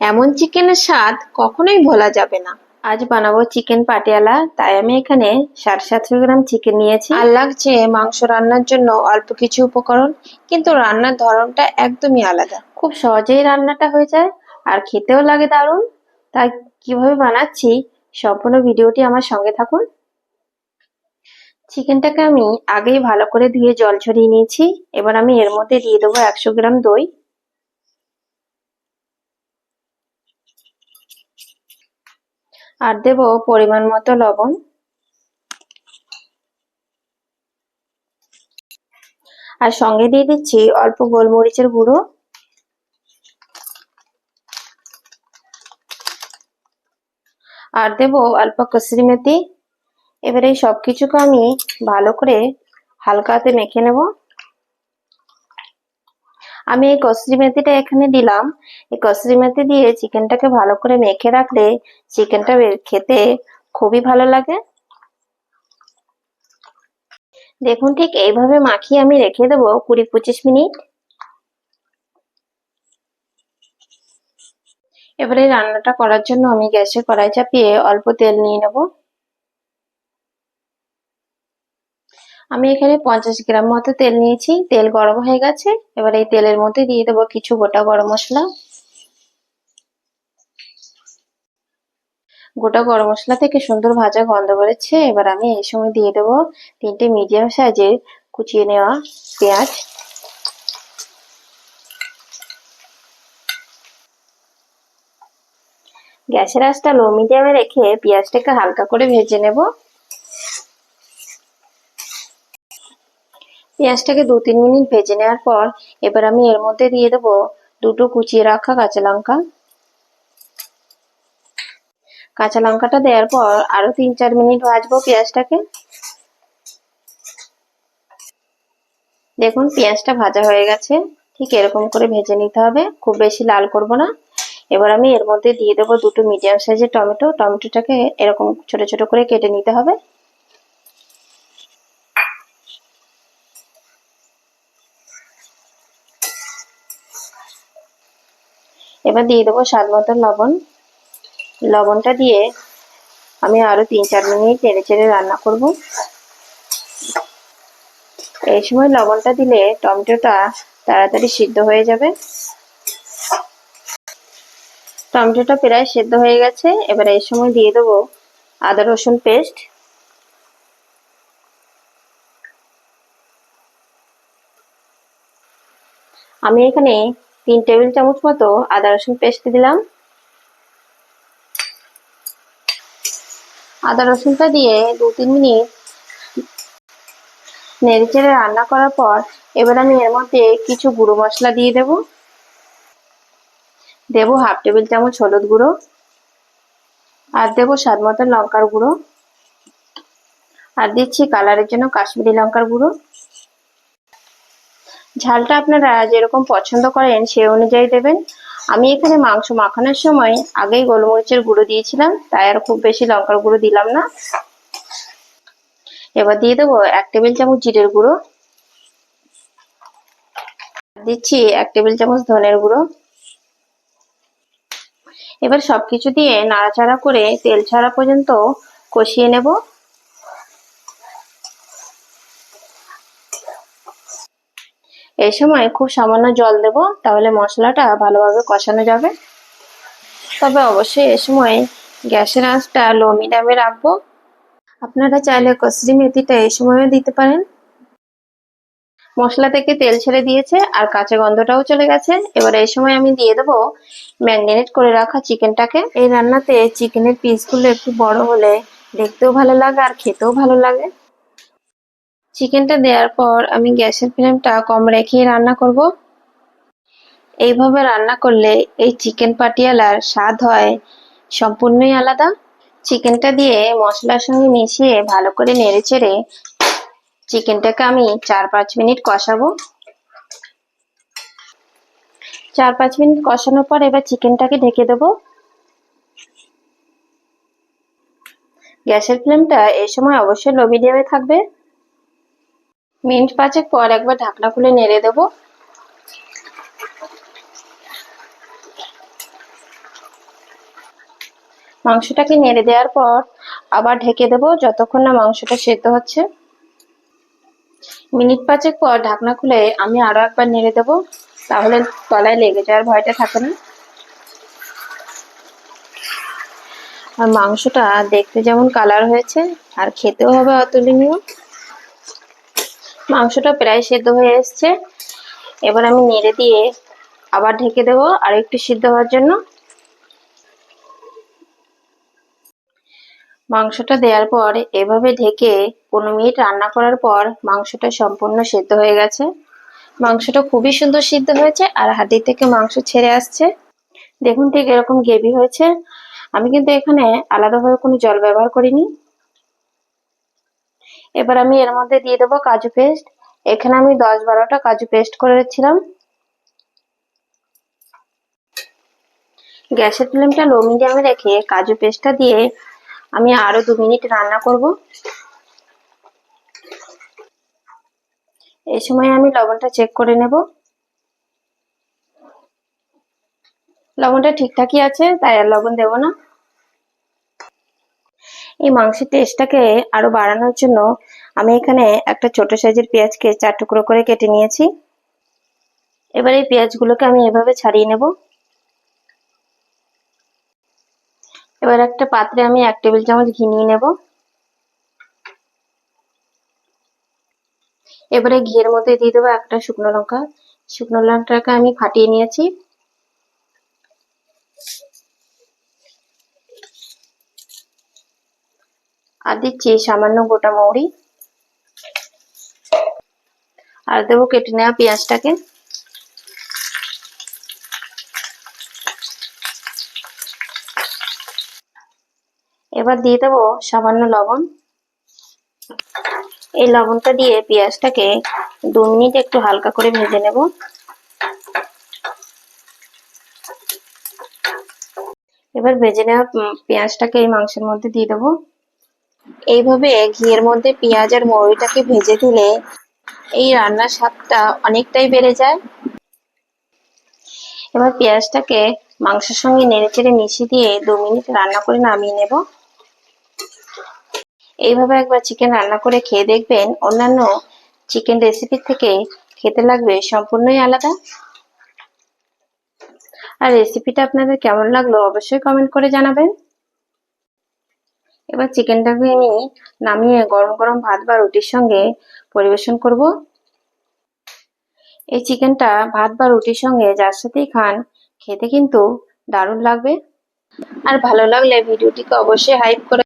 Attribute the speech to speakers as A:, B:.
A: এমন চিকেনের স্বাদ কখনোই ভোলা যাবে না। আজ বানাবো চিকেন পাটিয়ালা, তাই আমি এখানে সাড়ে সাতশো গ্রাম চিকেন নিয়েছি। আর লাগছে মাংস রান্নার জন্য অল্প কিছু উপকরণ, কিন্তু রান্নার ধরনটা একদমই আলাদা। খুব সহজেই রান্নাটা হয়ে যায়, আর খেতেও লাগে দারুণ। তাই কীভাবে বানাচ্ছি সম্পূর্ণ ভিডিওটি আমার সঙ্গে থাকুন। চিকেনটাকে আমি আগেই ভালো করে ধুয়ে জল ছড়িয়ে নিয়েছি। এবার আমি এর মধ্যে দিয়ে দেবো একশো গ্রাম দই। আর দেব পরিমাণ মতো লবণ। আর সঙ্গে দিয়ে দিচ্ছি অল্প গোলমরিচের গুঁড়ো। আর দেব অল্প কসুরি মেথি। এবারে সব কিছুকে আমি ভালো করে হালকাতে মেখে নেব। আমি এই কসরি মেথিটা এখানে দিলাম। এই কসরি মেথি দিয়ে চিকেনটাকে ভালো করে মেখে রাখলে চিকেনটা খেতে খুবই ভালো লাগে। দেখুন ঠিক এইভাবে মাখিয়ে আমি রেখে দেবো কুড়ি পঁচিশ মিনিট। এবারে রান্নাটা করার জন্য আমি গ্যাসে কড়াই চাপিয়ে অল্প তেল নিয়ে নেব। আমি এখানে পঞ্চাশ গ্রাম মতো তেল নিয়েছি। তেল গরম হয়ে গেছে। এবার এই তেলের মধ্যে দিয়ে দেবো কিছু গোটা গরম মশলা। গোটা গরম মশলা থেকে সুন্দর ভাজা গন্ধ বেরোচ্ছে। এবার আমি এই সময় দিয়ে দেবো তিনটে মিডিয়াম সাইজের কুচিয়ে নেওয়া পেঁয়াজ। গ্যাসের আঁচটা লো মিডিয়ামে রেখে পেঁয়াজটাকে হালকা করে ভেজে নেব। পেঁয়াজটাকে দু তিন মিনিট ভেজে নেওয়ার পর এবার আমি এর মধ্যে দিয়ে দেবো দুটো কুচিয়ে রাখা কাঁচা লঙ্কা। কাঁচা লঙ্কাটা দেওয়ার পর আরও তিন চার মিনিট ভাজবো পেঁয়াজটাকে। দেখুন পেঁয়াজটা ভাজা হয়ে গেছে, ঠিক এরকম করে ভেজে নিতে হবে, খুব বেশি লাল করব না। এবার আমি এর মধ্যে দিয়ে দেবো দুটো মিডিয়াম সাইজের টমেটো, টমেটোটাকে এরকম ছোট ছোট করে কেটে নিতে হবে। এবার দিয়ে দেবো স্বাদ মতো লবণ। লবণটা দিয়ে আমি আরও তিন চার মিনিট নেড়ে চেড়ে রান্না করব। এই সময় লবণটা দিলে টমেটোটা তাড়াতাড়ি সিদ্ধ হয়ে যাবে। টমেটোটা প্রায় সেদ্ধ হয়ে গেছে। এবার এই সময় দিয়ে দেবো আদা রসুন পেস্ট। আমি এখানে তিন টেবিল চামচ মতো আদা রসুন পেস্ট দিলাম। আদা রসুনটা দিয়ে দু তিন মিনিট নেড়ে চেড়ে রান্না করার পর এবার আমি এর মধ্যে কিছু গুঁড়ো মশলা দিয়ে দেব। দেব হাফ টেবিল চামচ হলুদ গুঁড়ো আর দেব স্বাদ মতো লঙ্কার গুঁড়ো। আর দিচ্ছি কালারের জন্য কাশ্মীরি লঙ্কার গুঁড়ো। ঝালটা আপনারা যেরকম পছন্দ করেন সে অনুযায়ী দেবেন। আমি এখানে মাংস মাখানোর সময় আগেই গোলমরিচের গুঁড়ো দিয়েছিলাম, তাই আর খুব বেশি লঙ্কার গুঁড়ো দিলাম না। এবার দিয়ে দেবো এক টেবিল চামচ জিরের গুঁড়ো। দিচ্ছি এক টেবিল চামচ ধনের গুঁড়ো। এবার সবকিছু দিয়ে নাড়াচাড়া করে তেল ছাড়া পর্যন্ত কষিয়ে নেব। এই সময় খুব সামান্য জল দেব, তাহলে মশলাটা ভালোভাবে কষানো যাবে। তবে অবশ্যই এ সময় গ্যাসের আঁচটা লো মিডিয়ামে রাখব। আপনারা চাইলে কসরি মেথিটা এই সময়ও দিতে পারেন। মশলা থেকে তেল ছেড়ে দিয়েছে আর কাঁচা গন্ধটাও চলে গেছে। এবার এই সময় আমি দিয়ে দেবো ম্যারিনেট করে রাখা চিকেনটাকে। এই রান্নাতে চিকেনের পিসগুলো একটু বড় হলে দেখতেও ভালো লাগে আর খেতেও ভালো লাগে। চিকেনটা দেওয়ার পর আমি গ্যাসের ফ্লেমটা কম রেখে রান্না করব। এইভাবে রান্না করলে এই চিকেন পাটিয়ালার স্বাদ হয় সম্পূর্ণই আলাদা। চিকেনটা দিয়ে মশলার সঙ্গে মিশিয়ে ভালো করে নেড়ে চেড়ে চিকেনটাকে আমি চার পাঁচ মিনিট কষাবো। চার পাঁচ মিনিট কষানোর পর এবার চিকেনটাকে ঢেকে দেবো। গ্যাসের ফ্লেমটা এই সময় অবশ্যই লো মিডিয়ামে থাকবে। মিনিট পাঁচেক পর একবার ঢাকনা খুলে নেড়ে দেব। মাংসটাকে নেড়ে দেওয়ার পর আবার ঢেকে দেবো যতক্ষণ না মাংসটা সেদ্ধ হচ্ছে। মিনিট পাঁচেক পর ঢাকনা খুলে আমি আরও একবার নেড়ে দেবো, তাহলে তলায় লেগে যাওয়ার ভয়টা থাকে না। আর মাংসটা দেখতে যেমন কালার হয়েছে, আর খেতেও হবে অতুলনীয়। মাংসটা প্রায় সেদ্ধ হয়ে এসছে। এবার আমি নেড়ে দিয়ে আবার ঢেকে দেবো আর একটু সিদ্ধ হওয়ার জন্য। মাংসটা দেওয়ার পর এভাবে ঢেকে পনেরো মিনিট রান্না করার পর মাংসটা সম্পূর্ণ সেদ্ধ হয়ে গেছে। মাংসটা খুবই সুন্দর সিদ্ধ হয়েছে আর হাড্ডি থেকে মাংস ছেড়ে আসছে। দেখুন ঠিক এরকম গ্রেভি হয়েছে। আমি কিন্তু এখানে আলাদাভাবে কোনো জল ব্যবহার করিনি। এবার আমি এর মধ্যে দিয়ে দেবো কাজু পেস্ট। এখানে আমি দশ বারোটা কাজু পেস্ট করেছিলাম গ্যাসের ফ্লেমটা লো মিডিয়ামে রেখে কাজু পেস্টটা দিয়ে আমি আরও দু মিনিট রান্না করব। এই সময় আমি লবণটা চেক করে নেব। লবণটা ঠিকঠাকই আছে, তাই আর লবণ দেব না। এই মাংসের টেস্টটাকে আরও বাড়ানোর জন্য আমি এখানে একটা ছোট সাইজের পেঁয়াজকে চার টুকরো করে কেটে নিয়েছি। এবার এই পেঁয়াজগুলোকে আমি এভাবে ছাড়িয়ে নেব। এবার একটা পাত্রে আমি এক টেবিল চামচ ঘি নিয়ে নেব। এবারে ঘিয়ের মধ্যে দিয়ে দেবো একটা শুকনো লঙ্কা। শুকনো লঙ্কাটাকে আমি ফাটিয়ে নিয়েছি। আর দিচ্ছি সামান্য গোটা মৌরি। আর দেবো কেটে নেওয়া পেঁয়াজটাকে। এবার দিয়ে দেবো সামান্য লবণ। এই লবণটা দিয়ে পেঁয়াজটাকে দু মিনিট একটু হালকা করে ভেজে নেব। এবার ভেজে নেওয়া পেঁয়াজটাকে এই মাংসের মধ্যে দিয়ে দেবো। এইভাবে ঘিয়ের মধ্যে পেঁয়াজ আর মৌরিটাকে ভেজে দিলে এই রান্নার স্বাদটা অনেকটাই বেড়ে যায়। এবার পেঁয়াজটাকে মাংসের সঙ্গে নেড়ে চেড়ে মিশিয়ে দিয়ে দু মিনিট রান্না করে নামিয়ে নেব। এইভাবে একবার চিকেন রান্না করে খেয়ে দেখবেন অন্যান্য চিকেন রেসিপির থেকে খেতে লাগবে সম্পূর্ণই আলাদা। আর রেসিপিটা আপনাদের কেমন লাগল অবশ্যই কমেন্ট করে জানাবেন। এবার চিকেনটাকে আমি নামিয়ে গরম গরম ভাত বা রুটির সঙ্গে পরিবেশন করব। এই চিকেনটা ভাত বা রুটির সঙ্গে যার সাথেই খান, খেতে কিন্তু দারুণ লাগবে। আর ভালো লাগলে ভিডিওটিকে অবশ্যই হাইপ করে